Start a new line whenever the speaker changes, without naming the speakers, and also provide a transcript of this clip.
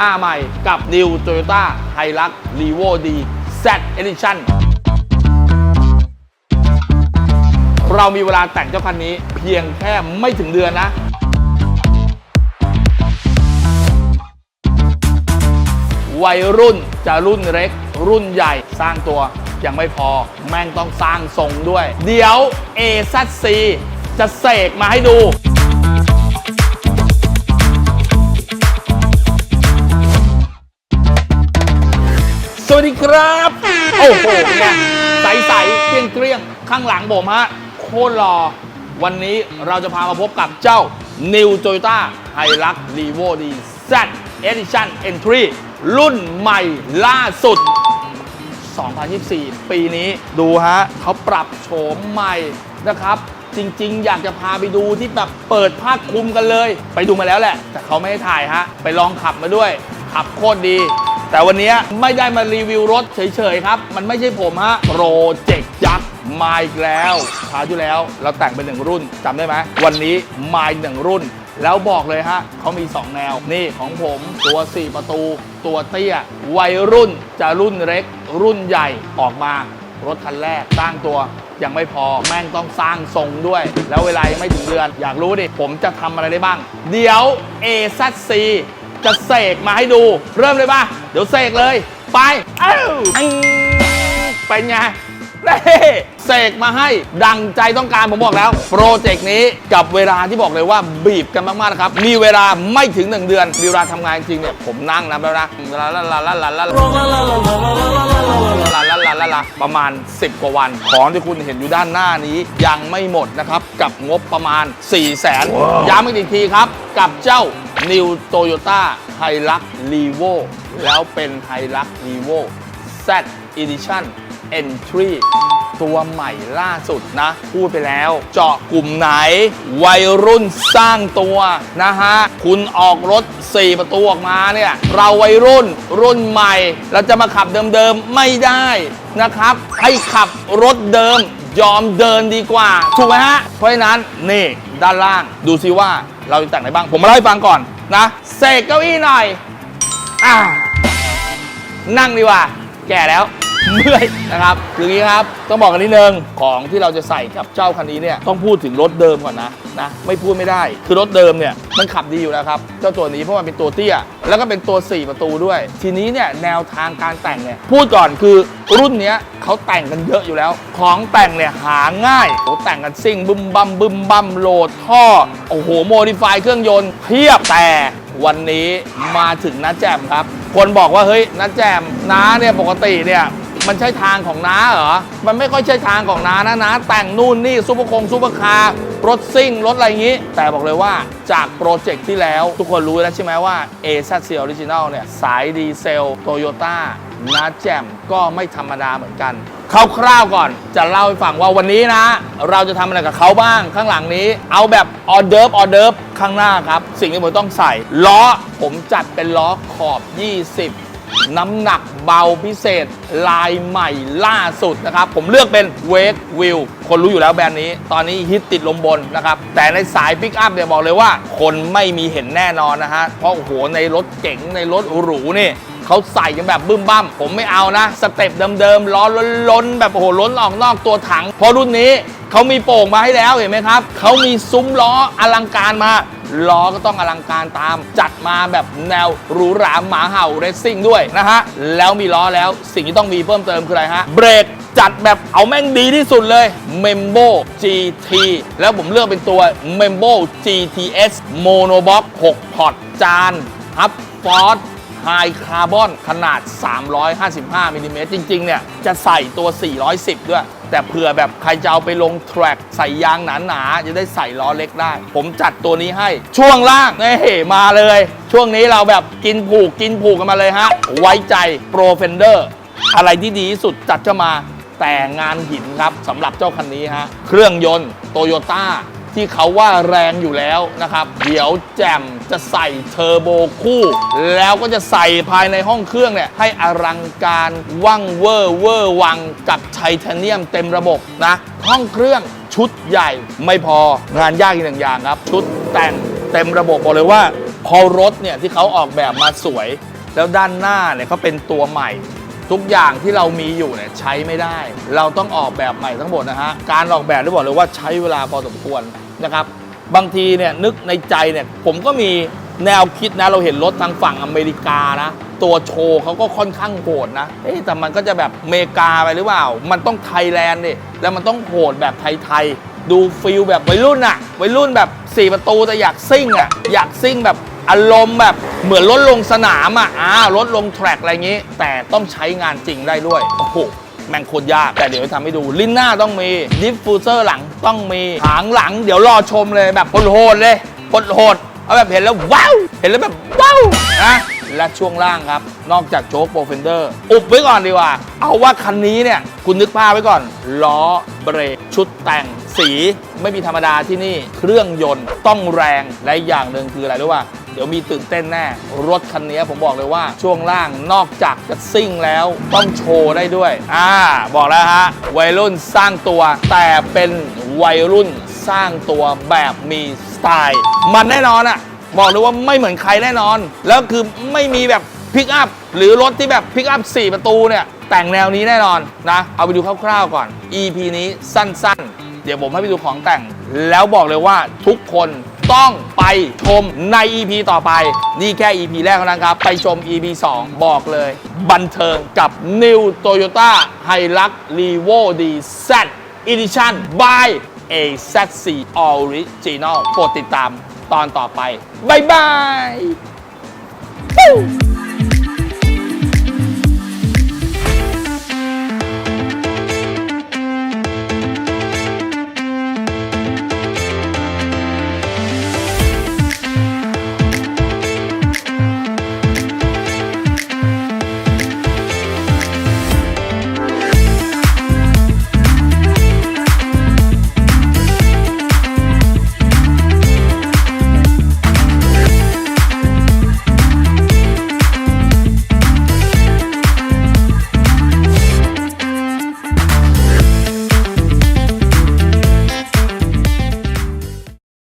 หน้าใหม่กับ New Toyota Hilux Revo D Z Edition เรามีเวลาแต่งเจ้าคันนี้เพียงแค่ไม่ถึงเดือนนะ วัยรุ่นจะรุ่นเล็ก รุ่นใหญ่สร้างตัวยังไม่พอ แม่งต้องสร้างทรงด้วย เดี๋ยว a z c จะเสกมาให้ดู วัสดีครับ โอ้โหเนี่ยใสๆเกลี้ยงเกลี้ยงๆข้างหลังผมฮะโคตรหล่อวันนี้เราจะพามาพบกับเจ้า New Toyota Hilux Revo D Z Edition Entry รุ่นใหม่ล่าสุด 2024 ปีนี้ดูฮะเขาปรับโฉมใหม่นะครับ จริงๆ อยากจะพาไปดูที่แบบเปิดภาคคุมกันเลย ไปดูมาแล้วแหละ แต่เขาไม่ให้ถ่ายฮะ ไปลองขับมาด้วย ขับโคตรดี แต่วันนี้ไม่ได้มารีวิวรถเฉยๆครับ มันไม่ใช่ผมฮะโปรเจกต์ยักษ์มาอีกแล้วคราวที่แล้วเราแต่งเป็นหนึ่งรุ่นจำได้ไหมวันนี้มาอีกหนึ่งรุ่น แล้วบอกเลยฮะเขามี 2 แนว นี่ของผมตัว 4 ประตู ตัวเตี้ย วัยรุ่นจะรุ่นเล็ก รุ่นใหญ่ออกมารถคันแรกสร้างตัวยังไม่พอแม่งต้องสร้างทรงด้วย แล้วเวลายังไม่ถึงเดือน อยากรู้ดิ ผมจะทำอะไรได้บ้าง เดี๋ยว a z c จะเสกมาให้ดู เริ่มเลยป่ะ เดี๋ยวเสกเลย ไป เอ้าเป็นไง เด้เสกมาให้ดังใจต้องการผมบอกแล้ว โปรเจกต์นี้กับเวลาที่บอกเลยว่าบีบกันมากๆนะครับ มีเวลาไม่ถึง 1 เดือนมีเวลาทำงานจริงเนี่ยผมนั่งนับแล้วนะลาลาลาลาลาลาลาลาลาลาลาประมาณ 10 กว่าวัน ของที่คุณเห็นอยู่ด้านหน้านี้ยังไม่หมดนะครับ กับงบประมาณ 4 0 0แสนย้ำอีกทีครับ กับเจ้า New Toyota Hilux Revo แล้วเป็น Hilux Revo Z Edition Entry ตัวใหม่ล่าสุดนะ พูดไปแล้ว เจาะกลุ่มไหน วัยรุ่นสร้างตัวนะฮะ คุณออกรถ 4 ประตูออกมาเนี่ย เราวัยรุ่นรุ่นใหม่ เราจะมาขับเดิมๆ ไม่ได้นะครับ ให้ขับรถเดิมยอมเดินดีกว่า ถูกไหมฮะ เพราะฉะนั้น นี่ ด้านล่างดูซิว่าเราจะแต่งอะไรบ้าง ผมมาเล่าให้ฟังก่อนนะเสกเก้าอี้หน่อยอ่านั่งดีกว่า แก่แล้ว เมื่อยนะครับคือย่างนี้ครับต้องบอกกันนิดนึงของที่เราจะใส่กับเจ้าคันนี้เนี่ยต้องพูดถึงรถเดิมก่อนนะนะไม่พูดไม่ได้คือรถเดิมเนี่ยมันขับดีอยู่แล้วครับเจ้าตัวนี้เพราะมันเป็นตัวเตี้ย แล้วก็เป็นตัว 4 ประตูด้วย ทีนี้เนี่ยแนวทางการแต่งเนี่ยพูดก่อนคือรุ่นนี้เขาแต่งกันเยอะอยู่แล้ว ของแต่งเนี่ยหาง่ายโอ้แต่งกันซิ่งบึมบัมบึมบัมโหลดท่อโอ้โหโมดิฟายเครื่องยนต์เพียบแต่วันนี้มาถึงน้าแจมครับ คนบอกว่าเฮ้ยน้าแจมน้าเนี่ยปกติเนี่ย มันใช่ทางของน้าเหรอ มันไม่ค่อยใช่ทางของน้านะน้าแต่งนู่นนี่ซุปเปอร์คงซุปเปอร์คาร์รถซิ่ง รถอะไรอย่างนี้ แต่บอกเลยว่าจากโปรเจกต์ที่แล้ว ทุกคนรู้แล้วใช่ไหมว่า a z c Original เนี่ย สายดีเซลโตโยต้าน้าแจมก็ไม่ธรรมดาเหมือนกันคร่าวๆก่อนจะเล่าให้ฟังว่าวันนี้นะ เราจะทำอะไรกับเขาบ้างข้างหลังนี้ เอาแบบออเดิร์ฟออเดิร์ฟข้างหน้าครับ สิ่งที่ผมต้องใส่ ล้อผมจัดเป็นล้อขอบ 20 น้ำหนักเบาพิเศษ ลายใหม่ล่าสุดนะครับ ผมเลือกเป็นเวกวิลคนรู้อยู่แล้วแบรนด์นี้ ตอนนี้ฮิตติดลมบนนะครับ แต่ในสายปิกอัพเนี่ยบอกเลยว่า คนไม่มีเห็นแน่นอนนะฮะ เพราะโอ้โหในรถเก๋งในรถหรูนี่เขาใส่กันแบบบึ้มบั้มผมไม่เอานะ สเต็ปเดิมๆล้อล้นๆแบบโอ้โหล้นออกนอกตัวถัง เพราะรุ่นนี้เขามีโป่งมาให้แล้วเห็นไหมครับเขามีซุ้มล้ออลังการมา ล้อก็ต้องอลังการตาม จัดมาแบบแนวหรูหราหมาเห่าเรซซิ่งด้วยนะฮะ แล้วมีล้อแล้วสิ่งที่ต้องมีเพิ่มเติมคืออะไรฮะ เบรกจัดแบบเอาแม่งดีที่สุดเลย m e m b o GT แล้วผมเลือกเป็นตัว m e m b o GTS Monobox 6 พอร์ตจานฮับฟอร์ดไฮคาร์บอนขนาด 355มิลลิเมตรจริง ๆ เนี่ย จะใส่ตัว 410 ด้วย แต่เผื่อแบบใครจะเอาไปลงแทร็กใส่ยางหนาๆจะได้ใส่ล้อเล็กได้ ผมจัดตัวนี้ให้ช่วงล่างนี่มาเลย ช่วงนี้เราแบบกินผูกกินผูกกันมาเลยฮะ ไว้ใจโปรเฟนเดอร์อะไรที่ดีที่สุดจัดเข้ามาแต่งานหินครับสำหรับเจ้าคันนี้ฮะ เครื่องยนต์โตโยต้า ที่เขาว่าแรงอยู่แล้วนะครับ เดี๋ยวแจมจะใส่เทอร์โบคู่ แล้วก็จะใส่ภายในห้องเครื่องเนี่ยให้อลังการว่างเวอร์เวอร์วังกับไทเทเนียมเต็มระบบนะห้องเครื่องชุดใหญ่ไม่พองานยากอีกหนึ่งอย่างครับ ชุดแต่งเต็มระบบบอกเลยว่า พอรถเนี่ยที่เขาออกแบบมาสวย แล้วด้านหน้าเนี่ยเขาเป็นตัวใหม่ทุกอย่างที่เรามีอยู่เนี่ยใช้ไม่ได้ เราต้องออกแบบใหม่ทั้งหมดนะฮะ การออกแบบได้บอกเลยว่าใช้เวลาพอสมควร นะครับ บางทีเนี่ยนึกในใจเนี่ยผมก็มีแนวคิดนะเราเห็นรถทางฝั่งอเมริกานะ ตัวโชว์เขาก็ค่อนข้างโหดนะเอ๊ะแต่มันก็จะแบบเมกาไปหรือเปล่า มันต้องไทยแลนด์ดิแล้วมันต้องโหดแบบไทยๆดูฟิลแบบวัยรุ่นอะวัยรุ่นแบบ4ประตูแต่อยากซิ่งอะอยากซิ่งแบบอารมณ์แบบเหมือนรถลงสนามอะอ่ารถลงแทร็กอะไรอย่างงี้ แต่ต้องใช้งานจริงได้ด้วยโอ้โห แม่งโคตรยาก แต่เดี๋ยวจะทำให้ดู ลิ้นหน้าต้องมี ดิฟฟูเซอร์หลังต้องมี หางหลัง เดี๋ยวรอชมเลยแบบโหดเลยโหดเอาแบบเห็นแล้วว้าว เห็นแล้วแบบว้าวนะและช่วงล่างครับ นอกจากโชคโปรเฟนเดอร์ อุบไว้ก่อนดีกว่า เอาว่าคันนี้เนี่ย คุณนึกภาพไว้ก่อน ล้อเบรกชุดแต่งสีไม่มีธรรมดาที่นี่ เครื่องยนต์ต้องแรง และอย่างหนึ่งคืออะไรรู้ป่ะ ดี๋ยวมีตื่นเต้นแน่ รถคันนี้ผมบอกเลยว่าช่วงล่างนอกจากจะซิ่งแล้วต้องโชว์ได้ด้วย อ่า บอกแล้วฮะ วัยรุ่นสร้างตัว แต่เป็นวัยรุ่นสร้างตัวแบบมีสไตล์ มันแน่นอนอะบอกเลยว่าไม่เหมือนใครแน่นอน แล้วคือไม่มีแบบพิกอัพหรือรถที่แบบพิกอัพ4 ประตูเนี่ย แต่งแนวนี้แน่นอนนะ เอาไปดูคร่าวๆก่อน EP นี้สั้นๆ เดี๋ยวผมให้ไปดูของแต่ง แล้วบอกเลยว่าทุกคน ต้องไปชมใน EP ต่อไป นี่แค่ EP แรกเท่านั้นครับ ไปชม EP 2 บอกเลย บันเทิงกับ New Toyota Hilux Revo D Z Edition by AZC Original โปรดติดตามตอนต่อไป บ๊ายบาย